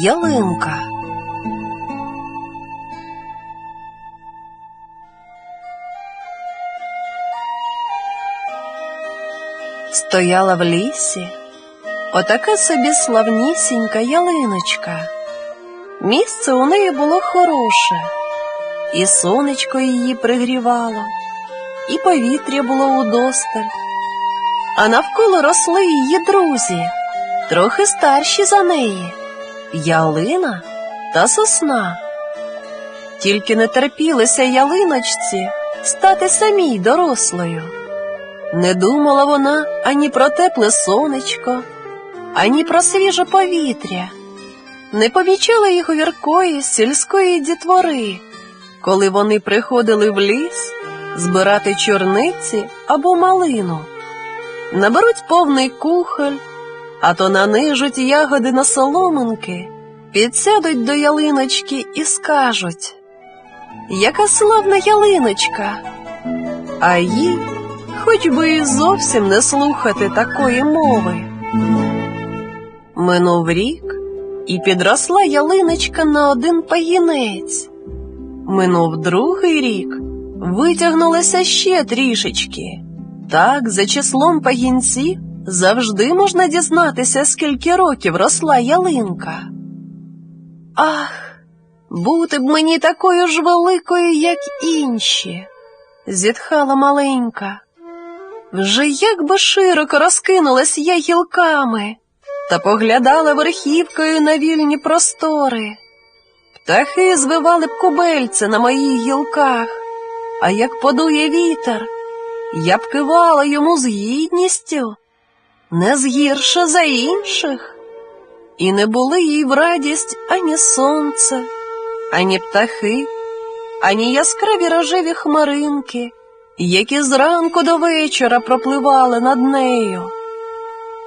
Ялинка Стояла в лісі отака собі славнісінька ялиночка. Місце у неї було хороше, і сонечко її пригрівало, і повітря було удосталь, а навколо росли її друзі, трохи старші за неї ялина та сосна. Тільки не терпілося ялиночці стати самій дорослою. Не думала вона ані про тепле сонечко, ані про свіже повітря, не помічала їх увіркої сільської дітвори, коли вони приходили в ліс збирати чорниці або малину, наберуть повний кухоль, а то нанижуть ягоди на соломинки, підсядуть до ялиночки і скажуть Яка славна ялиночка! А їй хоч би і зовсім не слухати такої мови. Минув рік, і підросла ялиночка на один пагінець. Минув другий рік, витягнулася ще трішечки. Так, за числом пагінців завжди можна дізнатися, скільки років росла ялинка. Ах, бути б мені такою ж великою, як інші, зітхала маленька. Вже як би широко розкинулась я гілками та поглядала верхівкою на вільні простори. Птахи звивали б кубельце на моїх гілках, а як подує вітер, я б кивала йому з гідністю, не згірше за інших. І не були їй в радість ані сонце, ані птахи, ані яскраві рожеві хмаринки які зранку до вечора пропливали над нею.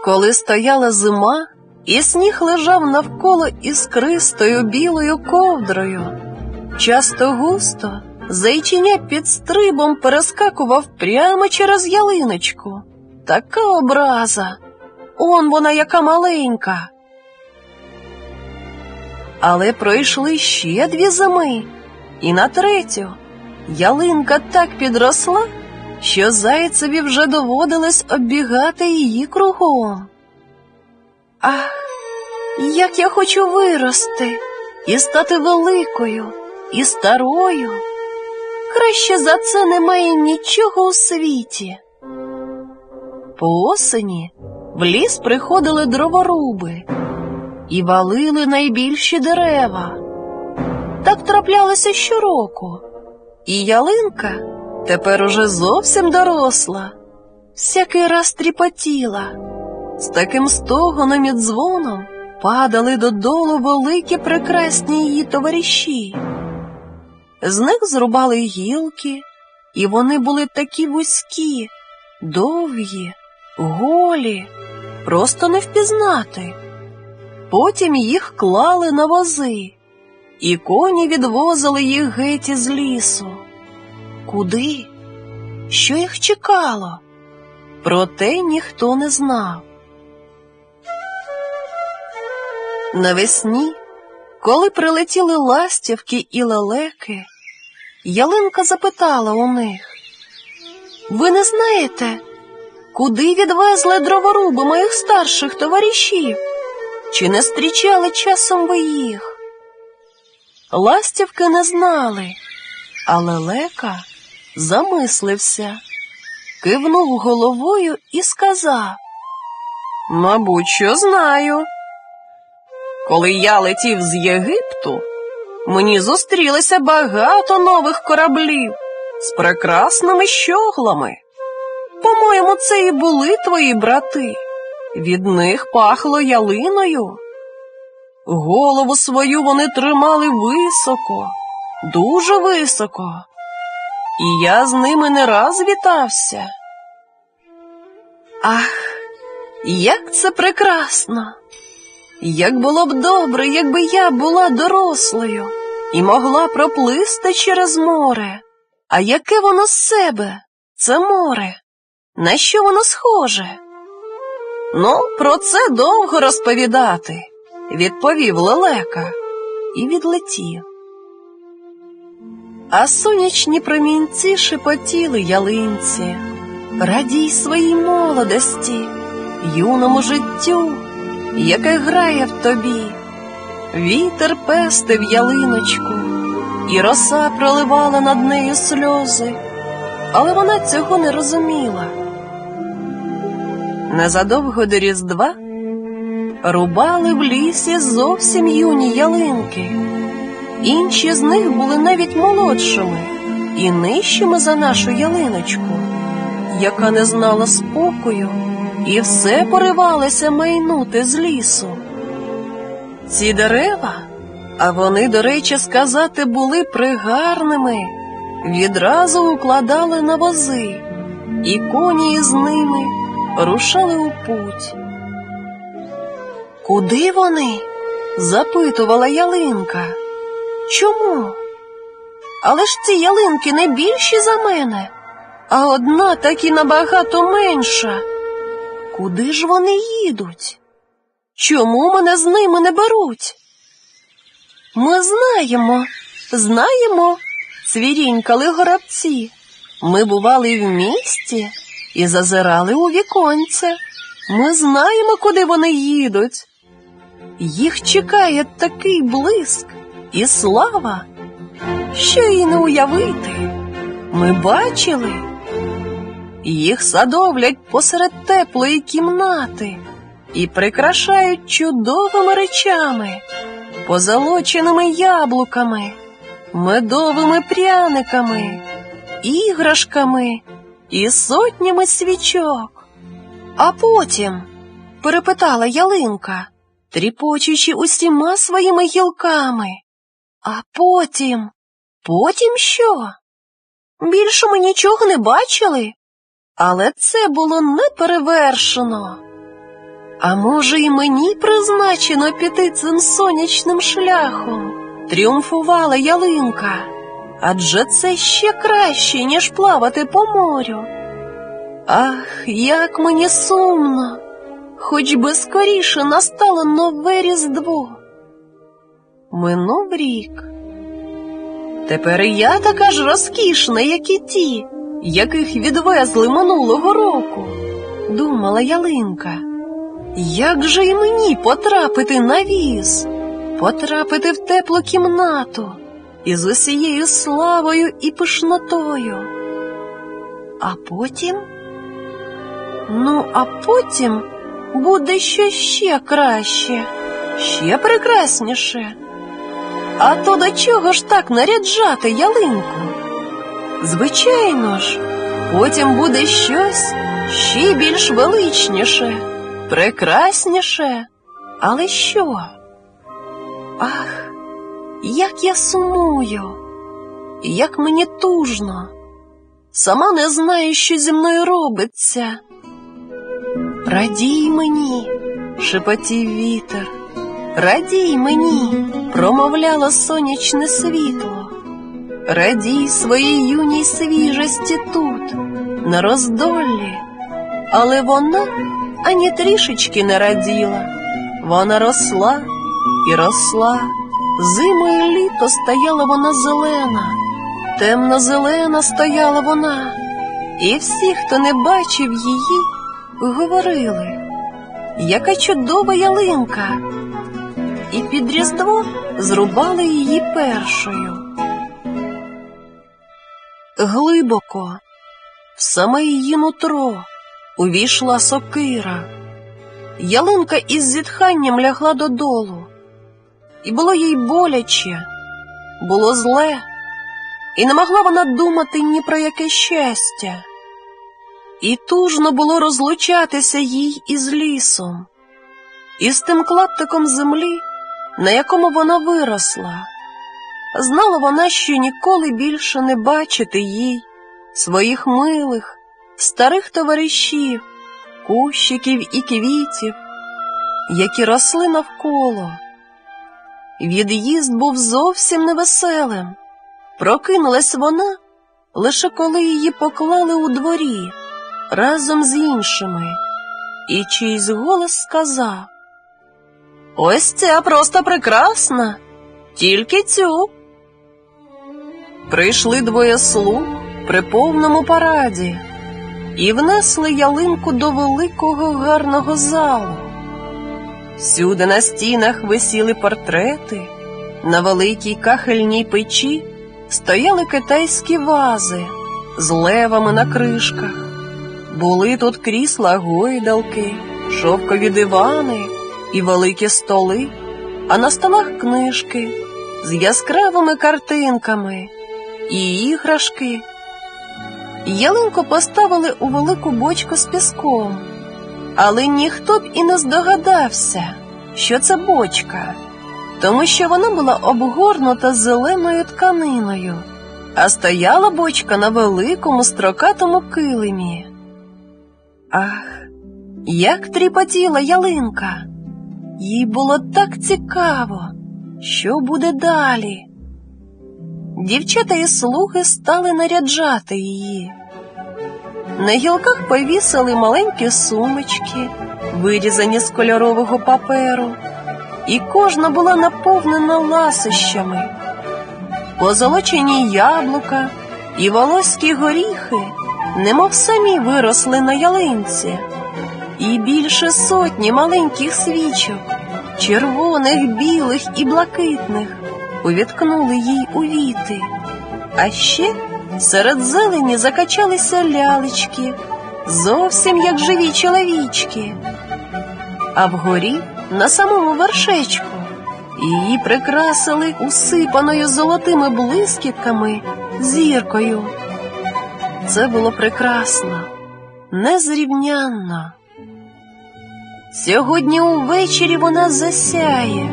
Коли стояла зима, і сніг лежав навколо іскристою білою ковдрою, часто густо зайчиня під стрибом перескакував прямо через ялиночку. Така образа. Он вона яка маленька. Але пройшли ще дві зими, і на третю ялинка так підросла, що зайцеві вже доводилось оббігати її кругом. Ах, як я хочу вирости і стати великою і старою. Краще за це немає нічого у світі. По осені в ліс приходили дроворуби і валили найбільші дерева. Так траплялося щороку. І ялинка тепер уже зовсім доросла, всякий раз тріпотіла, з таким стогоном і дзвоном падали додолу великі прекрасні її товариші. З них зрубали гілки, і вони були такі вузькі, довгі, голі, просто не впізнати. Потім їх клали на вози і коні відвозили їх геть із лісу. Куди? Що їх чекало? Проте ніхто не знав. Навесні, коли прилетіли ластівки і лелеки, ялинка запитала у них Ви не знаєте, куди відвезли дроворуби моїх старших товаришів? Чи не зустрічали часом ви їх? Ластівки не знали, але лека замислився, кивнув головою і сказав Мабуть, що знаю. Коли я летів з Єгипту, мені зустрілося багато нових кораблів з прекрасними щоглами. По-моєму, це і були твої брати. Від них пахло ялиною. Голову свою вони тримали високо, дуже високо, і я з ними не раз вітався. Ах, як це прекрасно! Як було б добре, якби я була дорослою і могла проплисти через море. А яке воно з себе, це море? На що воно схоже? Ну, про це довго розповідати, відповів лелека і відлетів. А сонячні промінці шепотіли ялинці. Радій своїй молодості, юному життю, яке грає в тобі. Вітер пестив ялиночку, і роса проливала над нею сльози, але вона цього не розуміла. Незадовго до Різдва рубали в лісі зовсім юні ялинки. Інші з них були навіть молодшими і нижчими за нашу ялиночку, яка не знала спокою і все поривалося майнути з лісу. Ці дерева, а вони, до речі, сказати, були пригарними, відразу укладали на вози, і коні із ними рушали у путь. Куди вони? запитувала ялинка. Чому? Але ж ці ялинки не більші за мене, а одна таки набагато менша. Куди ж вони їдуть? Чому мене з ними не беруть? Ми знаємо, знаємо, цвірінькали горобці. Ми бували в місті і зазирали у віконце. Ми знаємо, куди вони їдуть. Їх чекає такий блиск і слава, що й не уявити. Ми бачили. Їх садовлять посеред теплої кімнати і прикрашають чудовими речами, позолоченими яблуками, медовими пряниками, іграшками і сотнями свічок. А потім, перепитала ялинка, тріпочучи усіма своїми гілками. А потім, потім що? Більше ми нічого не бачили, але це було неперевершено. А може, і мені призначено піти цим сонячним шляхом, тріумфувала ялинка. Адже це ще краще, ніж плавати по морю. Ах, як мені сумно, хоч би скоріше настало нове різдво. Минув рік. Тепер і я така ж розкішна, як і ті, яких відвезли минулого року, думала ялинка. Як же й мені потрапити на віз, потрапити в теплу кімнату із усією славою і пишнотою? А потім? Ну, а потім буде щось ще краще, ще прекрасніше. А то до чого ж так наряджати ялинку? Звичайно ж, потім буде щось ще більш величніше, прекрасніше. Але що? Ах, як я сумую, як мені тужно, сама не знаю, що зі мною робиться. Радій мені, шепотів вітер. Радій мені, промовляло сонячне світло. Радій своїй юній свіжості тут, на роздоллі. Але вона ані трішечки не раділа. Вона росла і росла. Зиму і літо стояла вона зелена, темно-зелена стояла вона, і всі, хто не бачив її, говорили, яка чудова ялинка і під Різдво зрубали її першою. Глибоко, в саме її нутро, увійшла сокира. Ялинка із зітханням лягла додолу, і було їй боляче, було зле, і не могла вона думати ні про яке щастя. І тужно було розлучатися їй із лісом, і з тим клаптиком землі на якому вона виросла. Знала вона, що ніколи більше не бачити їй, своїх милих, старих товаришів, кущиків і квітів, які росли навколо. Від'їзд був зовсім невеселим. Прокинулась вона лише коли її поклали у дворі разом з іншими, і чийсь голос сказав Ось ця просто прекрасна, тільки цю. Прийшли двоє слуг при повному параді і внесли ялинку до великого гарного залу. Всюди на стінах висіли портрети, на великій кахельній печі стояли китайські вази з левами на кришках. Були тут крісла гойдалки, шовкові дивани і великі столи, а на столах книжки з яскравими картинками і іграшки. Ялинку поставили у велику бочку з піском, але ніхто б і не здогадався, що це бочка, тому що вона була обгорнута зеленою тканиною, а стояла бочка на великому строкатому килимі. Ах, як тріпотіла ялинка! Їй було так цікаво, що буде далі. Дівчата і слуги стали наряджати її. На гілках повісили маленькі сумочки, вирізані з кольорового паперу, і кожна була наповнена ласощами. Позолочені яблука і волоські горіхи, немов самі виросли на ялинці, і більше сотні маленьких свічок, червоних, білих і блакитних, увіткнули їй у віти. А ще серед зелені закачалися лялечки, зовсім як живі чоловічки. А вгорі, на самому вершечку, її прикрасили усипаною золотими блискітками зіркою. Це було прекрасно, незрівнянно. Сьогодні увечері вона засяє,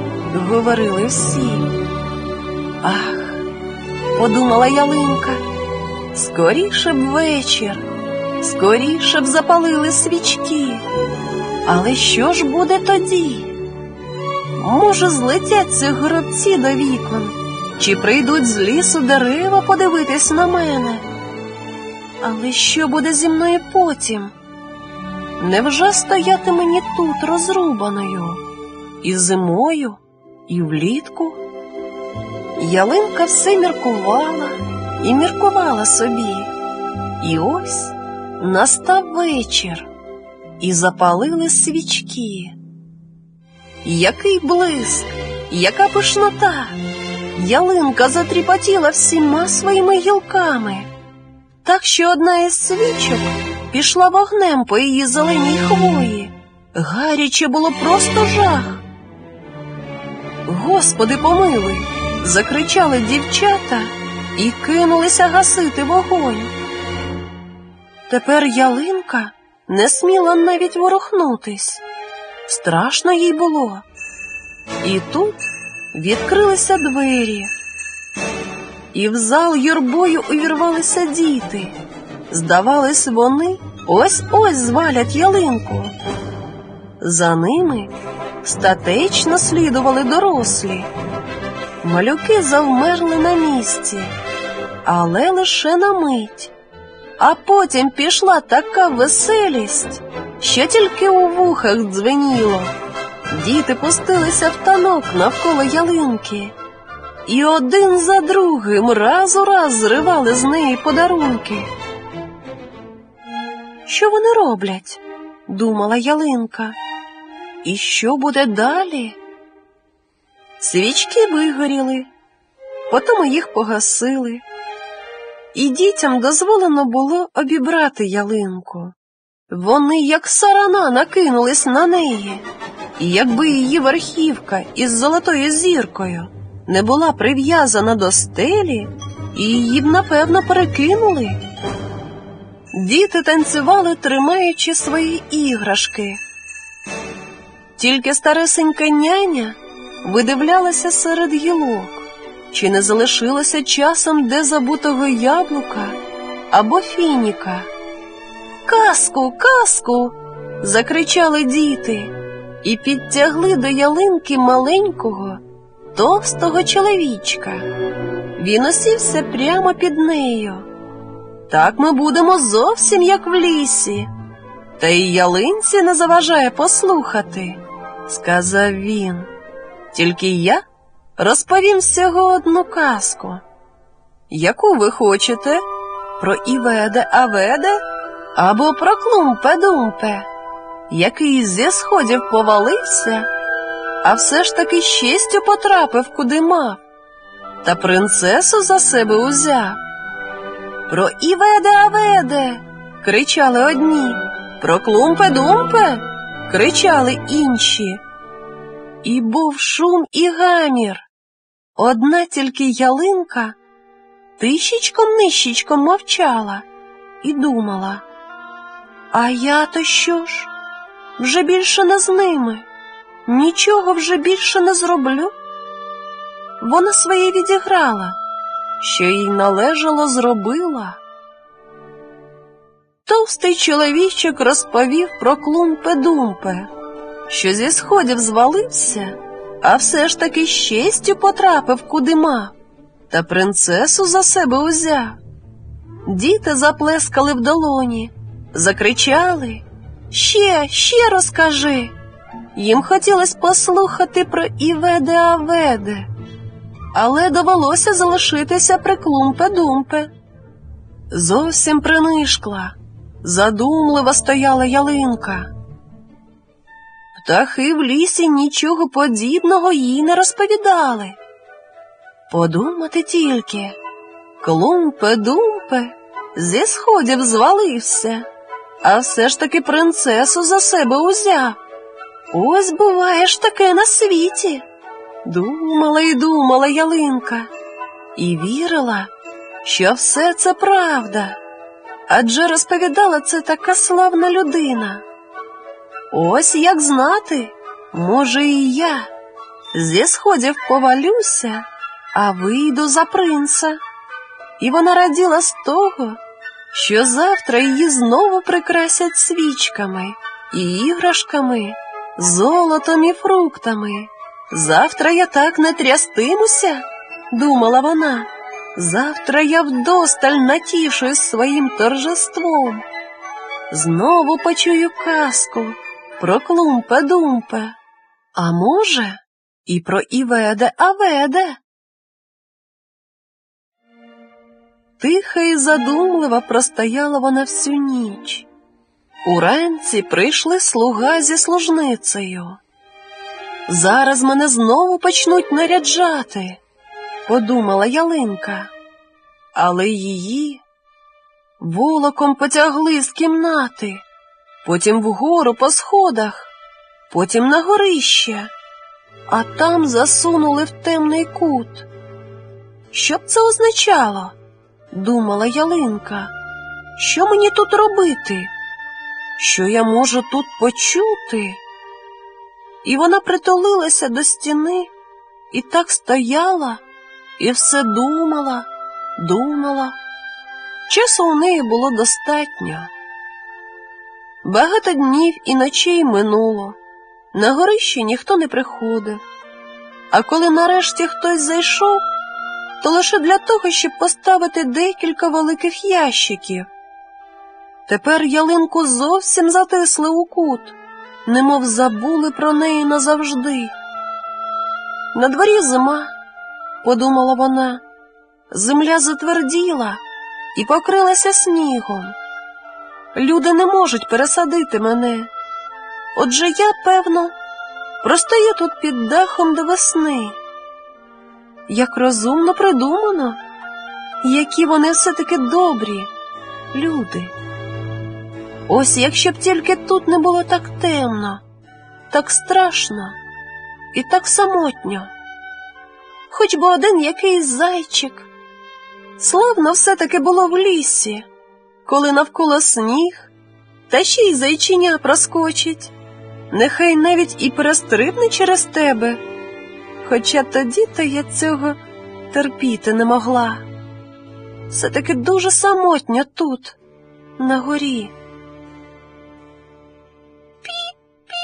говорили всі. Ах, подумала ялинка, скоріше б вечір, скоріше б запалили свічки. Але що ж буде тоді? Може, злетяться горобці до вікон, чи прийдуть з лісу дерева подивитись на мене? Але що буде зі мною потім? Невже стояти мені тут розрубаною? І зимою, і влітку? Ялинка все міркувала і міркувала собі. І ось настав вечір, і запалили свічки. Який блиск, яка пишнота! Ялинка затріпотіла всіма своїми гілками, так що одна із свічок пішла вогнем по її зеленій хвої. Гаряче було просто жах. Господи, помилуй! закричали дівчата і кинулися гасити вогонь. Тепер ялинка не сміла навіть ворухнутись. Страшно їй було. І тут відкрилися двері, і в зал юрбою увірвалися діти. Здавалось, вони ось ось звалять ялинку. За ними статечно слідували дорослі. Малюки завмерли на місці, але лише на мить. А потім пішла така веселість, що тільки у вухах дзвеніло. Діти пустилися в танок навколо ялинки, і один за другим раз у раз зривали з неї подарунки. Що вони роблять? думала ялинка. І що буде далі? Свічки вигоріли, потім їх погасили, і дітям дозволено було обібрати ялинку. Вони, як сарана, накинулись на неї, і якби її верхівка із золотою зіркою не була прив'язана до стелі, її б, напевно, перекинули. Діти танцювали, тримаючи свої іграшки. Тільки старесенька няня видивлялася серед гілок, чи не залишилося часом де забутого яблука або фініка. Казку, казку. закричали діти і підтягли до ялинки маленького, товстого чоловічка. Він осівся прямо під нею. Так ми будемо зовсім як в лісі. Та й ялинці не заважає послухати, сказав він. Тільки я розповім всього одну казку. Яку ви хочете? Про Іведе Аведе або про Клумпе Думпе, який зі сходів повалився, а все ж таки з честю потрапив, куди мав, та принцесу за себе узяв. Про Іведе Аведе кричали одні, про Клумпе Думпе кричали інші. І був шум і гамір. Одна тільки ялинка тищечком нищечком мовчала і думала. А я то що ж? Вже більше не з ними, нічого вже більше не зроблю. Вона своє відіграла, що їй належало зробила. Товстий чоловічок розповів про клумпе-думпе, що зі сходів звалився, а все ж таки з честю потрапив куди мав, та принцесу за себе узяв. Діти заплескали в долоні, закричали Ще, ще розкажи. Їм хотілося послухати про Іведе Аведе, але довелося залишитися при клумпе-думпе. Зовсім принишкла, задумливо стояла ялинка. Птахи в лісі нічого подібного їй не розповідали. Подумати тільки, клумпе-думпе зі сходів звалився, а все ж таки принцесу за себе узяв. Ось буває ж таке на світі. Думала і думала ялинка, і вірила, що все це правда, адже розповідала це така славна людина. Ось як знати, може, і я зі сходів повалюся, а вийду за принца. І вона раділа з того, що завтра її знову прикрасять свічками і іграшками, золотом і фруктами. Завтра я так не трястимуся, думала вона. Завтра я вдосталь натішуюсь своїм торжеством. Знову почую казку про клумпе-думпе, а може, і про Іведе Аведе. Тиха і задумлива простояла вона всю ніч. Уранці прийшли слуга зі служницею. Зараз мене знову почнуть наряджати, подумала ялинка, але її волоком потягли з кімнати, потім вгору по сходах, потім на горище, а там засунули в темний кут. Що б це означало? думала ялинка. Що мені тут робити? Що я можу тут почути? І вона притулилася до стіни і так стояла, і все думала, думала. Часу у неї було достатньо. Багато днів і ночей минуло. На горище ніхто не приходив. А коли нарешті хтось зайшов, то лише для того, щоб поставити декілька великих ящиків. Тепер ялинку зовсім затисли у кут, немов забули про неї назавжди. На дворі зима, подумала вона, земля затверділа і покрилася снігом. Люди не можуть пересадити мене. Отже я, певно, простою тут під дахом до весни. Як розумно придумано, які вони все-таки добрі, люди. Ось якщо б тільки тут не було так темно, так страшно і так самотньо, хоч би один якийсь зайчик. Славно все-таки було в лісі, коли навколо сніг, та ще й зайчиня проскочить, нехай навіть і перестрибне через тебе. Хоча тоді то я цього терпіти не могла. Все таки дуже самотньо тут, на горі. Пі-пі.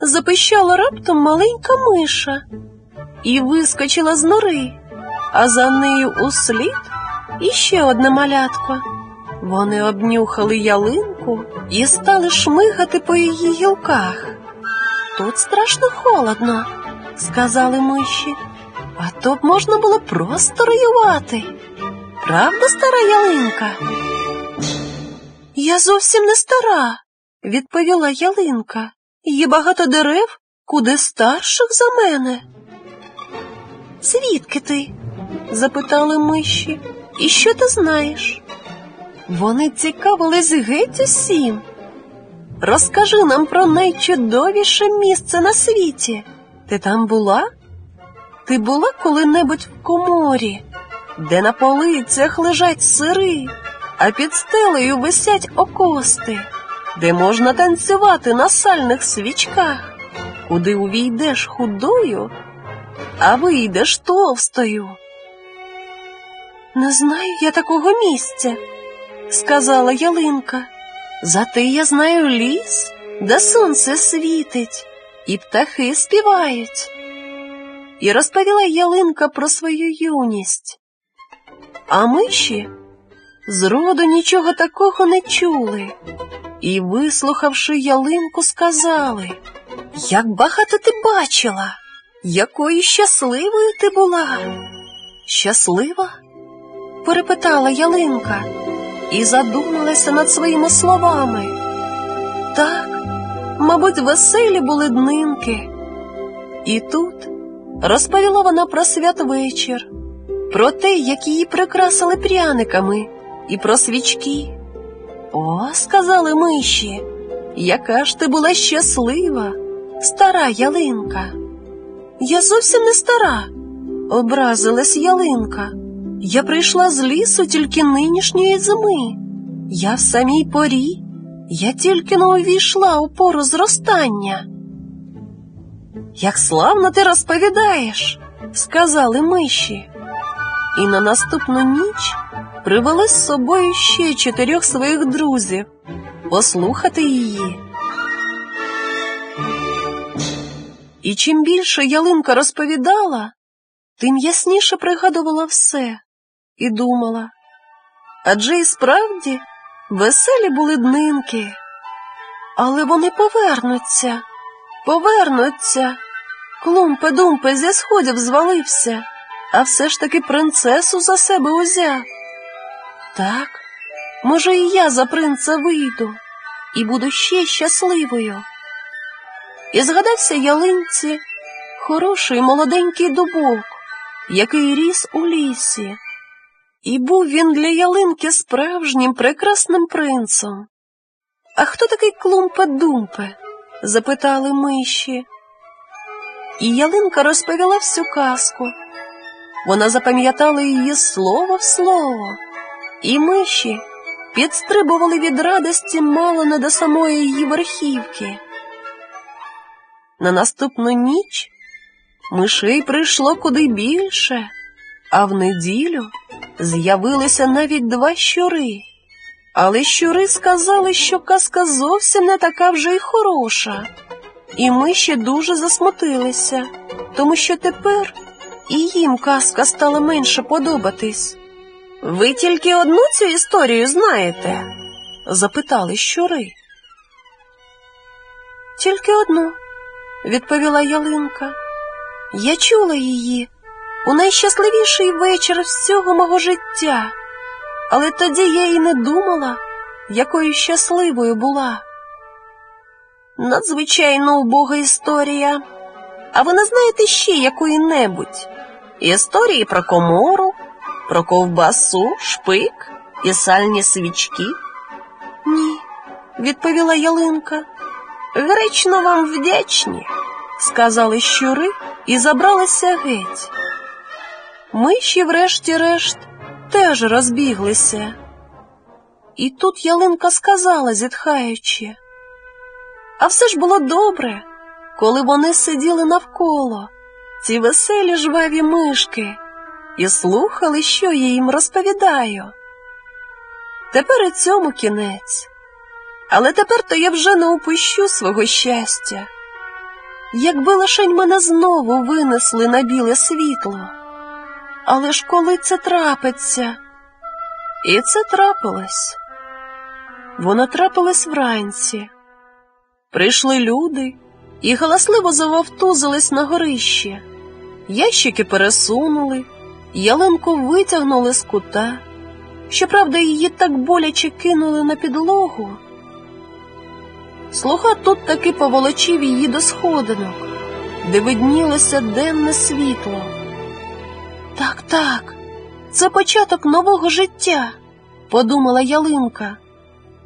Запищала раптом маленька миша і вискочила з нори, а за нею услід іще одне малятко. Вони обнюхали ялинку і стали шмигати по її гілках. Тут страшно холодно, сказали миші, а то б можна було просто роювати. Правда, стара ялинка? Я зовсім не стара, відповіла ялинка. Є багато дерев, куди старших за мене. Звідки ти? запитали миші. І що ти знаєш? Вони цікавились геть усім. Розкажи нам про найчудовіше місце на світі. Ти там була? Ти була коли-небудь в коморі, де на полицях лежать сири, а під стелею висять окости, де можна танцювати на сальних свічках, куди увійдеш худою, а вийдеш товстою. Не знаю я такого місця, сказала ялинка. Зате я знаю ліс, де сонце світить, і птахи співають. І розповіла ялинка про свою юність. А миші зроду нічого такого не чули, і, вислухавши ялинку, сказали, як багато ти бачила, якою щасливою ти була. Щаслива? перепитала ялинка і задумалася над своїми словами. Так, мабуть, веселі були днинки. І тут розповіла вона про святвечір, про те, як її прикрасили пряниками, і про свічки. О, сказали миші, яка ж ти була щаслива, стара ялинка. Я зовсім не стара, образилась ялинка. Я прийшла з лісу тільки нинішньої зими. Я в самій порі, я тільки не увійшла у пору зростання. Як славно ти розповідаєш, сказали миші. І на наступну ніч привели з собою ще чотирьох своїх друзів послухати її. І чим більше ялинка розповідала, тим ясніше пригадувала все і думала. Адже і справді веселі були днинки, але вони повернуться, повернуться. Клумпе-думпе зі сходів звалився, а все ж таки принцесу за себе узяв. Так, може, і я за принца вийду і буду ще щасливою. І згадався ялинці хороший молоденький дубок, який ріс у лісі. І був він для ялинки справжнім прекрасним принцем. А хто такий клумпе-думпе? запитали миші. І ялинка розповіла всю казку. Вона запам'ятала її слово в слово, і миші підстрибували від радості мало не до самої її верхівки. На наступну ніч мишей прийшло куди більше, а в неділю з'явилися навіть два щури. Але щури сказали, що казка зовсім не така вже й хороша. І ми ще дуже засмутилися, тому що тепер і їм казка стала менше подобатись. Ви тільки одну цю історію знаєте? запитали щури. Тільки одну, відповіла ялинка. Я чула її у найщасливіший вечір всього мого життя, але тоді я й не думала, якою щасливою була. Надзвичайно убога історія. А ви не знаєте ще якої-небудь? Історії про комору, про ковбасу, шпик і сальні свічки? Ні, відповіла ялинка. Гречно вам вдячні, сказали щури і забралися геть. Миші, врешті-решт, теж розбіглися. І тут ялинка сказала, зітхаючи. А все ж було добре, коли вони сиділи навколо, ці веселі жваві мишки, і слухали, що я їм розповідаю. Тепер і цьому кінець. Але тепер то я вже не упущу свого щастя. Якби лишень мене знову винесли на біле світло. Але ж коли це трапиться? І це трапилось. Вона трапилась вранці. Прийшли люди і галасливо завовтузились на горище. Ящики пересунули, ялинку витягнули з кута. Щоправда, її так боляче кинули на підлогу. Слуга тут таки поволочив її до сходинок, де виднілося денне світло. Так, так, це початок нового життя, подумала ялинка.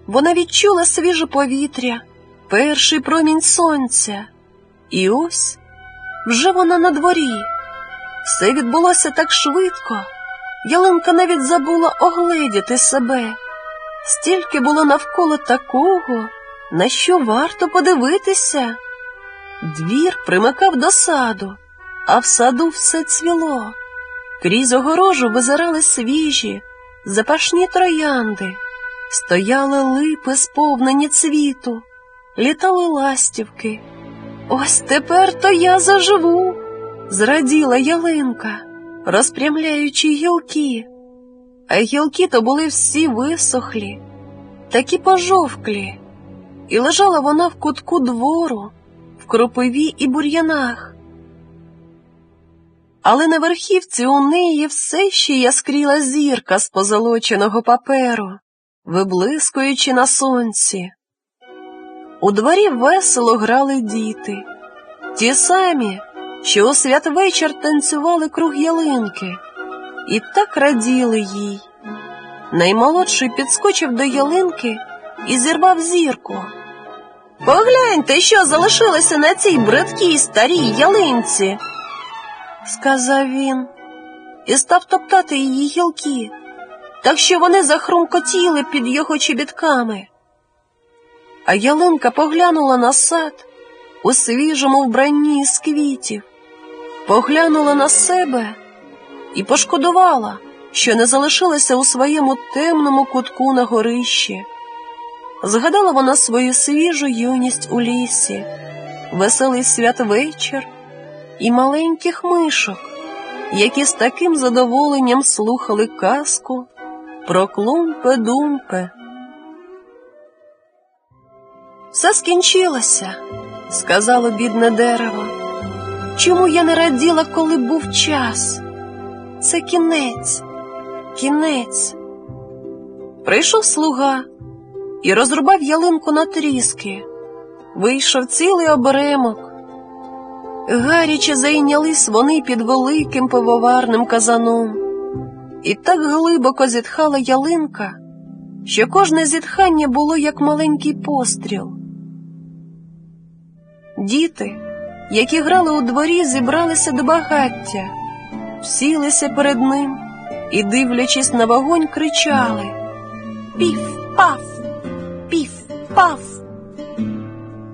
Вона відчула свіже повітря, перший промінь сонця. І ось вже вона на дворі. Все відбулося так швидко. Ялинка навіть забула огледіти себе. Стільки було навколо такого, на що варто подивитися. Двір примикав до саду, а в саду все цвіло. Крізь огорожу визирали свіжі, запашні троянди, стояли липи, сповнені цвіту, літали ластівки. Ось тепер то я заживу, зраділа ялинка, розпрямляючи гілки. А гілки то були всі висохлі, такі пожовклі, і лежала вона в кутку двору, в кропиві і бур'янах. Але на верхівці у неї все ще яскріла зірка з позолоченого паперу, виблискуючи на сонці. У дворі весело грали діти, ті самі, що у святвечір танцювали круг ялинки, і так раділи їй. Наймолодший підскочив до ялинки і зірвав зірку. Погляньте, що залишилося на цій бридкій старій ялинці, сказав він, і став топтати її гілки, так що вони захрумкотіли під його чобітками. А ялинка поглянула на сад у свіжому вбранні з квітів, поглянула на себе і пошкодувала, що не залишилася у своєму темному кутку на горищі. Згадала вона свою свіжу юність у лісі, веселий святвечір і маленьких мишок, які з таким задоволенням слухали казку про клумпе-думпе. Все скінчилося, сказало бідне дерево. Чому я не раділа, коли був час? Це кінець, кінець. Прийшов слуга і розрубав ялинку на тріски. Вийшов цілий оберемок. Гаряче зайнялись вони під великим пивоварним казаном. І так глибоко зітхала ялинка, що кожне зітхання було як маленький постріл. Діти, які грали у дворі, зібралися до багаття, сілися перед ним і, дивлячись на вогонь, кричали Піф-паф, піф-паф.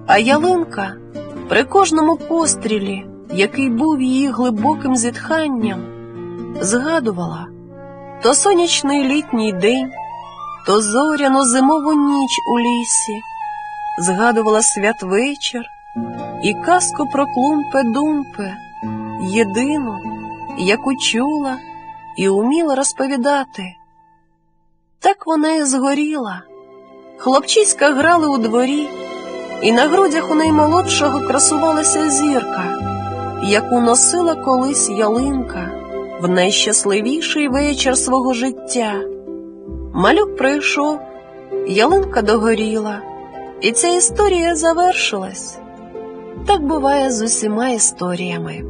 А ялинка при кожному пострілі, який був її глибоким зітханням, згадувала то сонячний літній день, то зоряну зимову ніч у лісі, згадувала святвечір і казку про клумпе-думпе, єдину, яку чула і уміла розповідати. Так вона і згоріла. Хлопчиська грали у дворі, і на грудях у наймолодшого красувалася зірка, яку носила колись ялинка в найщасливіший вечір свого життя. Малюк прийшов, ялинка догоріла, і ця історія завершилась. Так буває з усіма історіями.